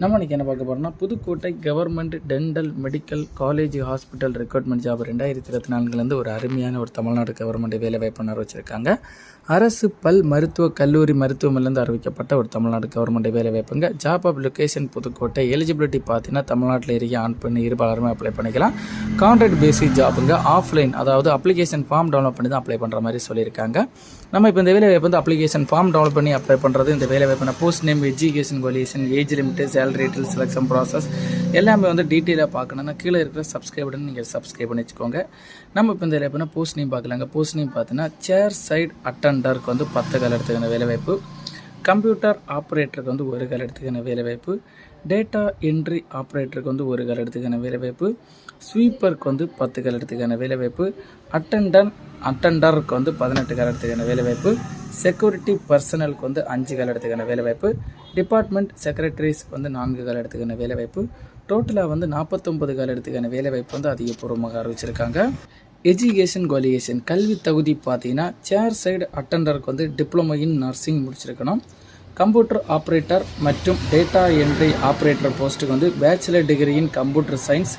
நம்ம இன்றைக்கி என்ன பார்க்க போகிறோம்னா Pudukkottai government dental medical college hospital recruitment job ரெண்டாயிரத்தி இருபத்தி நான்குலேருந்து ஒரு அருமையான ஒரு தமிழ்நாடு கவர்மெண்ட் வேலை வச்சுருக்காங்க. அரசு பல் மருத்துவ கல்லூரி மருத்துவமனையிலேருந்து அறிவிக்கப்பட்ட ஒரு தமிழ்நாடு கவர்மெண்ட் வேலை வாய்ப்புங்க. Job of location Pudukkottai. Eligibility பார்த்தீங்கன்னா தமிழ்நாட்டில் இருக்க. ஆன் பண்ணி இருபாலருமே அப்ளை பண்ணிக்கலாம். கான்ட்ராக்ட் பேசிக் ஜாப்புங்க ஆஃப்லைன் அதாவது அப்ளிகேஷன் ஃபார்ம் டவுன்லோட் பண்ணி தான் அப்ளை பண்ணுற மாதிரி சொல்லியிருக்காங்க. நம்ம இப்போ இந்த வேலை வாய்ப்பு வந்து அப்ளிகேஷன் ஃபார்ம் டவுன்லோட் பண்ணி அப்ளை பண்ணுறது இந்த வேலை வாய்ப்பு post name education qualification age limit salary detail selection process எல்லாமே வந்து டீட்டெயிலாக பார்க்கணும்னா கீழே இருக்கிற சப்ஸ்கிரைபுடன் நீங்கள் சப்ஸ்கிரைப் பண்ணி வச்சுக்கோங்க. நம்ம இப்போ இந்த எப்படின்னா போஸ்ட் நேம் பார்க்கலாங்க. போஸ்ட் நேம் பார்த்தீங்கன்னா சேர் சைடு அட்டண்டருக்கு வந்து பத்து கால எடுத்துக்கின வேலைவாய்ப்பு. கம்ப்யூட்டர் ஆப்ரேட்டருக்கு வந்து ஒரு கால எடுத்துக்கின வேலைவாய்ப்பு. டேட்டா என்ட்ரி ஆப்ரேட்டருக்கு வந்து ஒரு கால் வேலைவாய்ப்பு ஸ்வீப்பருக்கு வந்து பத்து கால் எடுத்துக்கான வேலைவாய்ப்பு அட்டண்டன் அட்டண்டருக்கு வந்து பதினெட்டு கால் எடுத்துக்கான வேலைவாய்ப்பு செக்யூரிட்டி பர்சனலுக்கு வந்து அஞ்சு கால் எடுத்துக்கான வேலைவாய்ப்பு டிபார்ட்மெண்ட் செக்ரட்டரிஸ்க்கு வந்து நான்கு கால் எடுத்துக்கான வேலைவாய்ப்பு டோட்டலாக வந்து நாற்பத்தொம்பது கால் எடுத்துக்கான வேலைவாய்ப்பு வந்து அதிகபூர்வமாக அறிவிச்சிருக்காங்க. எஜுகேஷன் குவாலிஃபிகேஷன் கல்வி தகுதி பார்த்தீங்கன்னா சேர் சைடு அட்டண்டருக்கு வந்து டிப்ளமோ இன் நர்சிங் முடிச்சிருக்கணும். கம்ப்யூட்டர் ஆப்ரேட்டர் மற்றும் டேட்டா என்ட்ரி ஆப்ரேட்டர் போஸ்ட்டுக்கு வந்து bachelor degree in computer science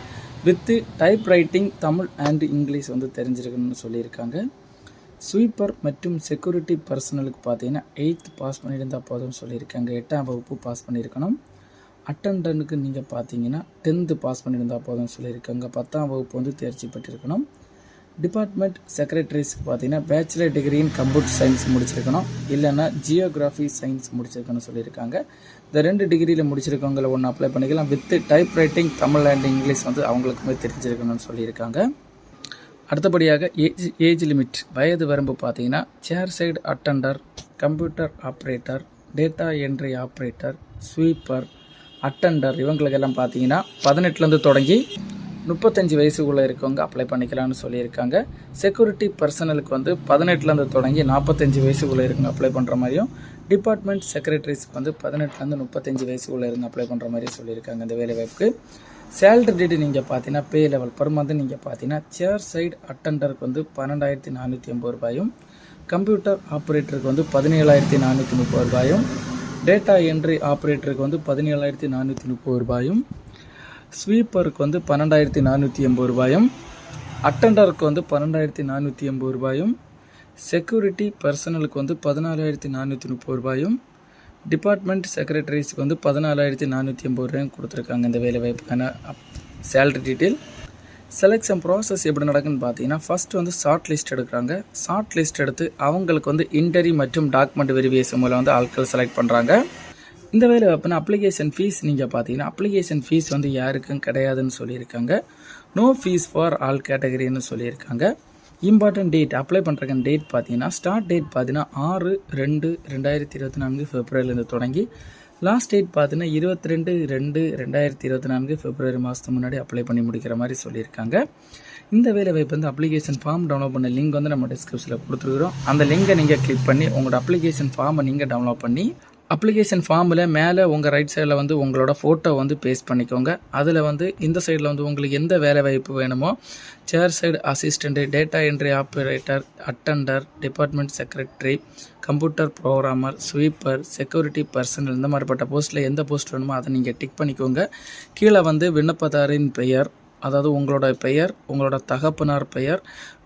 with type writing Tamil and English வந்து தெரிஞ்சிருக்கணும்னு சொல்லியிருக்காங்க. ஸ்வீப்பர் மற்றும் செக்யூரிட்டி பர்சனலுக்கு பார்த்தீங்கன்னா எயித் பாஸ் பண்ணியிருந்தால் போதும்னு சொல்லியிருக்காங்க. எட்டாம் வகுப்பு பாஸ் பண்ணியிருக்கணும். அட்டண்டனுக்கு நீங்கள் பார்த்தீங்கன்னா டென்த்து பாஸ் பண்ணியிருந்தால் போதும்னு சொல்லியிருக்காங்க. பத்தாம் வகுப்பு வந்து தேர்ச்சி பெற்றிருக்கணும். டிபார்ட்மெண்ட் செக்ரட்டரிஸ்க்கு பார்த்தீங்கன்னா bachelor degree in computer science முடிச்சிருக்கணும். இல்லைன்னா ஜியோகிராஃபி சயின்ஸ் முடிச்சிருக்கணும்னு சொல்லியிருக்காங்க. இந்த ரெண்டு டிகிரியில் முடிச்சிருக்கவங்கள ஒன்று அப்ளை பண்ணிக்கலாம். With type writing Tamil and English வந்து அவங்களுக்குமே தெரிஞ்சிருக்கணும்னு சொல்லியிருக்காங்க. அடுத்தபடியாக ஏஜ் ஏஜ் லிமிட் வயது வரம்பு பார்த்தீங்கன்னா chair side attender computer operator data entry operator sweeper attender இவங்களுக்கெல்லாம் பார்த்தீங்கன்னா பதினெட்டுலேருந்து தொடங்கி முப்பத்தஞ்சு வயசுக்குள்ளே இருக்கவங்க அப்ளை பண்ணிக்கலாம்னு சொல்லியிருக்காங்க. செக்யூரிட்டி பர்சனலுக்கு வந்து பதினெட்டுலேருந்து தொடங்கி நாற்பத்தஞ்சு வயசுக்குள்ளே இருக்கவங்க அப்ளை பண்ணுற மாதிரியும் டிபார்ட்மெண்ட் செக்ரட்டரிஸ்க்கு வந்து பதினெட்டுலேருந்து முப்பத்தஞ்சு வயசுக்குள்ளே இருந்து அப்ளை பண்ணுற மாதிரி சொல்லியிருக்காங்க இந்த வேலை வாய்ப்புக்கு. சேலரி டேட்டு நீங்கள் பார்த்தீங்கன்னா பே லெவல் பர் மந்த் நீங்கள் பார்த்தீங்கன்னா சேர் சைடு அட்டண்டருக்கு வந்து பன்னெண்டாயிரத்தி நானூற்றி ஐம்பது ரூபாயும் கம்ப்யூட்டர் ஆப்ரேட்டருக்கு வந்து பதினேழாயிரத்தி நானூற்றி முப்பது ரூபாயும் டேட்டா என்ட்ரி ஆப்ரேட்டருக்கு வந்து பதினேழாயிரத்தி நானூற்றி முப்பது ரூபாயும் ஸ்வீப்பருக்கு வந்து பன்னெண்டாயிரத்தி நானூற்றி எண்பது ரூபாயும் அட்டண்டருக்கு வந்து பன்னெண்டாயிரத்தி நானூற்றி எண்பது ரூபாயும் செக்யூரிட்டி பர்சனலுக்கு வந்து பதினாலாயிரத்தி நானூற்றி முப்பது ரூபாயும் டிபார்ட்மெண்ட் செக்ரட்டரிஸ்க்கு வந்து பதினாலாயிரத்தி நானூற்றி எண்பது ரூபாயும் கொடுத்துருக்காங்க இந்த வேலை வாய்ப்புக்கான சேலரி டீட்டெயில் செலெக்ஷன் ப்ராசஸ் எப்படி நடக்குன்னு பார்த்தீங்கன்னா ஃபஸ்ட்டு வந்து ஷார்ட் லிஸ்ட் எடுக்கிறாங்க. ஷார்ட் லிஸ்ட் எடுத்து அவங்களுக்கு வந்து இன்டரி மற்றும் டாக்குமெண்ட் வெரிஃபிகேஷன் மூலம் வந்து ஆட்கள் செலக்ட் பண்ணுறாங்க இந்த வேலை வாய்ப்புனா அப்ளிகேஷன் ஃபீஸ் நீங்கள் பார்த்தீங்கன்னா அப்ளிகேஷன் ஃபீஸ் வந்து யாருக்கும் கிடையாதுன்னு சொல்லியிருக்காங்க. நோ ஃபீஸ் ஃபார் ஆல் கேட்டகரின்னு சொல்லியிருக்காங்க. இம்பார்ட்டன்ட் டேட் அப்ளை பண்ணுறக்கு டேட் பார்த்தீங்கன்னா ஸ்டார்ட் டேட் பார்த்தீங்கன்னா ஆறு ரெண்டு ரெண்டாயிரத்தி இருபத்தி நான்கு ஃபெப்ரவரிலேருந்து தொடங்கி லாஸ்ட் டேட் பார்த்தீங்கன்னா இருபத்தி ரெண்டு ரெண்டு ரெண்டாயிரத்தி இருபத்தி நான்கு ஃபிப்ரவரி மாதத்துக்கு முன்னாடி அப்ளை பண்ணி முடிக்கிற மாதிரி சொல்லியிருக்காங்க. இந்த வேலை வாய்ப்பு வந்து அப்ளிகேஷன் ஃபார்ம் டவுன்லோட் பண்ண லிங்க் வந்து நம்ம டிஸ்கிரிப்ஷனில் கொடுத்துருக்குறோம். அந்த லிங்கை நீங்கள் கிளிக் பண்ணி உங்களோட அப்ளிகேஷன் ஃபார்மை நீங்கள் டவுன்லோட் பண்ணி அப்ளிகேஷன் ஃபார்மில் மேலே உங்கள் ரைட் சைடில் வந்து உங்களோட ஃபோட்டோ வந்து பேஸ்ட் பண்ணிக்கோங்க. அதில் வந்து இந்த சைடில் வந்து உங்களுக்கு எந்த வேலை வாய்ப்பு வேணுமோ chair side assistant data entry operator attender department secretary computer programmer sweeper security personnel இந்த மாதிரிப்பட்ட போஸ்ட்டில் எந்த போஸ்ட் வேணுமோ அதை நீங்கள் டிக் பண்ணிக்கோங்க. கீழே வந்து விண்ணப்பதாரின் பெயர் அதாவது உங்களோட பெயர் உங்களோட தகப்பனார் பெயர்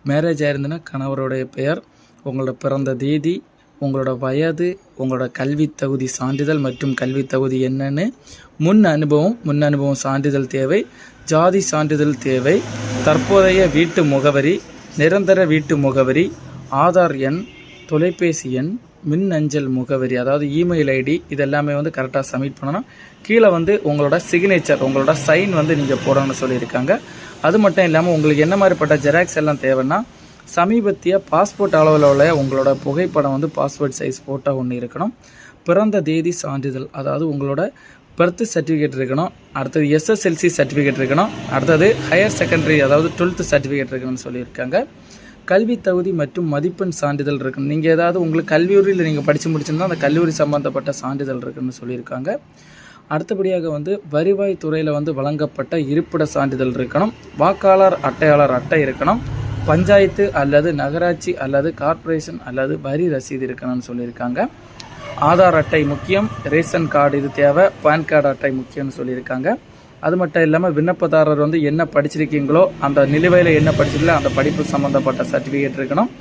மேரேஜ் ஆயிருந்துன்னா கணவருடைய பெயர் உங்களோட பிறந்த தேதி உங்களோட வயது உங்களோட கல்வி தகுதி சான்றிதழ் மற்றும் கல்வி தகுதி என்னென்னு முன் அனுபவம் முன் அனுபவம் சான்றிதழ் தேவை ஜாதி சான்றிதழ் தேவை தற்போதைய வீட்டு முகவரி நிரந்தர வீட்டு முகவரி ஆதார் எண் தொலைபேசி எண் மின் அஞ்சல் முகவரி அதாவது இமெயில் ஐடி இதெல்லாமே வந்து கரெக்டாக சப்மிட் பண்ணணும். கீழே வந்து உங்களோட சிக்னேச்சர் உங்களோட சைன் வந்து நீங்கள் போடணும்னு சொல்லியிருக்காங்க. அது மட்டும் இல்லாமல் உங்களுக்கு என்ன மாதிரிப்பட்ட ஜெராக்ஸ் எல்லாம் தேவைன்னா சமீபத்திய பாஸ்போர்ட் அளவில் உள்ள உங்களோட புகைப்படம் வந்து பாஸ்போர்ட் சைஸ் ஃபோட்டோ ஒன்று இருக்கணும். பிறந்த தேதி சான்றிதழ் அதாவது உங்களோட பர்த் சர்டிஃபிகேட் இருக்கணும். அடுத்தது எஸ்எஸ்எல்சி சர்டிஃபிகேட் இருக்கணும். அடுத்தது ஹையர் செகண்டரி அதாவது டுவெல்த்து சர்டிஃபிகேட் இருக்கணும்னு சொல்லியிருக்காங்க. கல்வி தகுதி மற்றும் மதிப்பெண் சான்றிதழ் இருக்கணும். நீங்கள் ஏதாவது உங்களுக்கு கல்லூரியில் நீங்கள் படித்து முடிச்சிருந்தால் அந்த கல்லூரி சம்மந்தப்பட்ட சான்றிதழ் இருக்குன்னு சொல்லியிருக்காங்க. அடுத்தபடியாக வந்து வருவாய் துறையில் வந்து வழங்கப்பட்ட இருப்பிட சான்றிதழ் இருக்கணும். வாக்காளர் அட்டையாளர் அட்டை இருக்கணும். பஞ்சாயத்து அல்லது நகராட்சி அல்லது கார்ப்பரேஷன் அல்லது வரி ரசீது இருக்கணும்னு சொல்லியிருக்காங்க. ஆதார் அட்டை முக்கியம் ரேஷன் கார்டு இது தேவை பான் கார்டு அட்டை முக்கியம்னு சொல்லியிருக்காங்க. அது மட்டும் இல்லாமல் விண்ணப்பதாரர் வந்து என்ன படிச்சிருக்கீங்களோ அந்த நிலுவையில் என்ன படிச்சிருக்கீங்களோ அந்த படிப்பு சம்மந்தப்பட்ட சர்டிஃபிகேட் இருக்கணும்.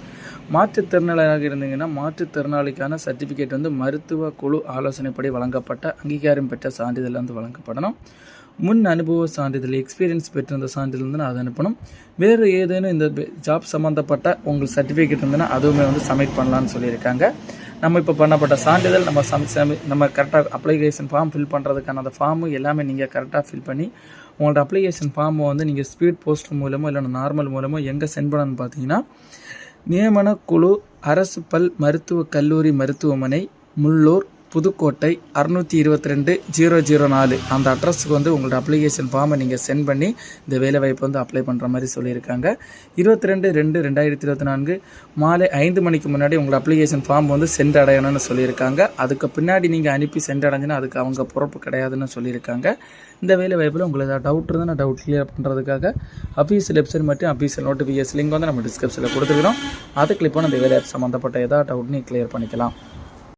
மாற்றுத்திறனாளியாக இருந்தீங்கன்னா மாற்றுத்திறனாளிக்கான சர்டிஃபிகேட் வந்து மருத்துவ குழு ஆலோசனைப்படி வழங்கப்பட்ட அங்கீகாரம் பெற்ற சான்றிதழ் வந்து வழங்கப்படணும். முன் அனுபவ சான்றிதழ் எக்ஸ்பீரியன்ஸ் பெற்றிருந்த சான்றிதழ் வந்து அதை அனுப்பணும். வேறு ஏதேனும் இந்த ஜாப் சம்மந்தப்பட்ட உங்கள் சர்டிஃபிகேட் இருந்ததுன்னா அதுவுமே வந்து சப்மிட் பண்ணலான்னு சொல்லியிருக்காங்க. நம்ம இப்போ பண்ணப்பட்ட சான்றிதழ் நம்ம சம் சமி நம்ம கரெக்டாக அப்ளிகேஷன் ஃபார்ம் ஃபில் பண்ணுறதுக்கான அந்த ஃபார்மு எல்லாமே நீங்கள் கரெக்டாக ஃபில் பண்ணி உங்களோட அப்ளிகேஷன் ஃபார்மை வந்து நீங்கள் ஸ்பீட் போஸ்ட் மூலமோ இல்லைன்னா நார்மல் மூலமோ எங்கே சென்ட் பண்ணணும்னு பார்த்தீங்கன்னா நியமன குழு அரசு பல் மருத்துவக் கல்லூரி மருத்துவமனை முள்ளூர் புதுக்கோட்டை அறுநூற்றி இருபத்தி ரெண்டு ஜீரோ ஜீரோ நாலு. அந்த அட்ரஸுக்கு வந்து உங்களோட அப்ளிகேஷன் ஃபார்மை நீங்கள் சென்ட் பண்ணி இந்த வேலைவாய்ப்பு வந்து அப்ளை பண்ணுற மாதிரி சொல்லியிருக்காங்க. இருபத்தி ரெண்டு ரெண்டு ரெண்டாயிரத்தி இருபத்தி நான்கு மாலை ஐந்து மணிக்கு முன்னாடி உங்களோட அப்ளிகேஷன் ஃபார்ம் வந்து சென்ட் அடையணும்னு சொல்லியிருக்காங்க. அதுக்கு பின்னாடி நீங்கள் அனுப்பி சென்ட் அடைஞ்சுன்னா அதுக்கு அவங்க பொறுப்பு கிடையாதுன்னு சொல்லியிருக்காங்க. இந்த வேலை வாய்ப்பில் உங்களுக்கு ஏதாவது டவுட் இருந்தால் நான் டவுட் கிளியர் பண்ணுறதுக்காக அஃபீஷியல் வெப்சைட் மட்டும் அஃபீஷியல் நோட்டிஃபிகேஷன் லிங்க் வந்து நம்ம டிஸ்கிரிப்ஷனில் கொடுத்துருக்கிறோம். அதை கிளிக் பண்ணி அந்த வேலை சம்மந்தப்பட்ட ஏதாவது டவுட் நீ கிளியர் பண்ணிக்கலாம்.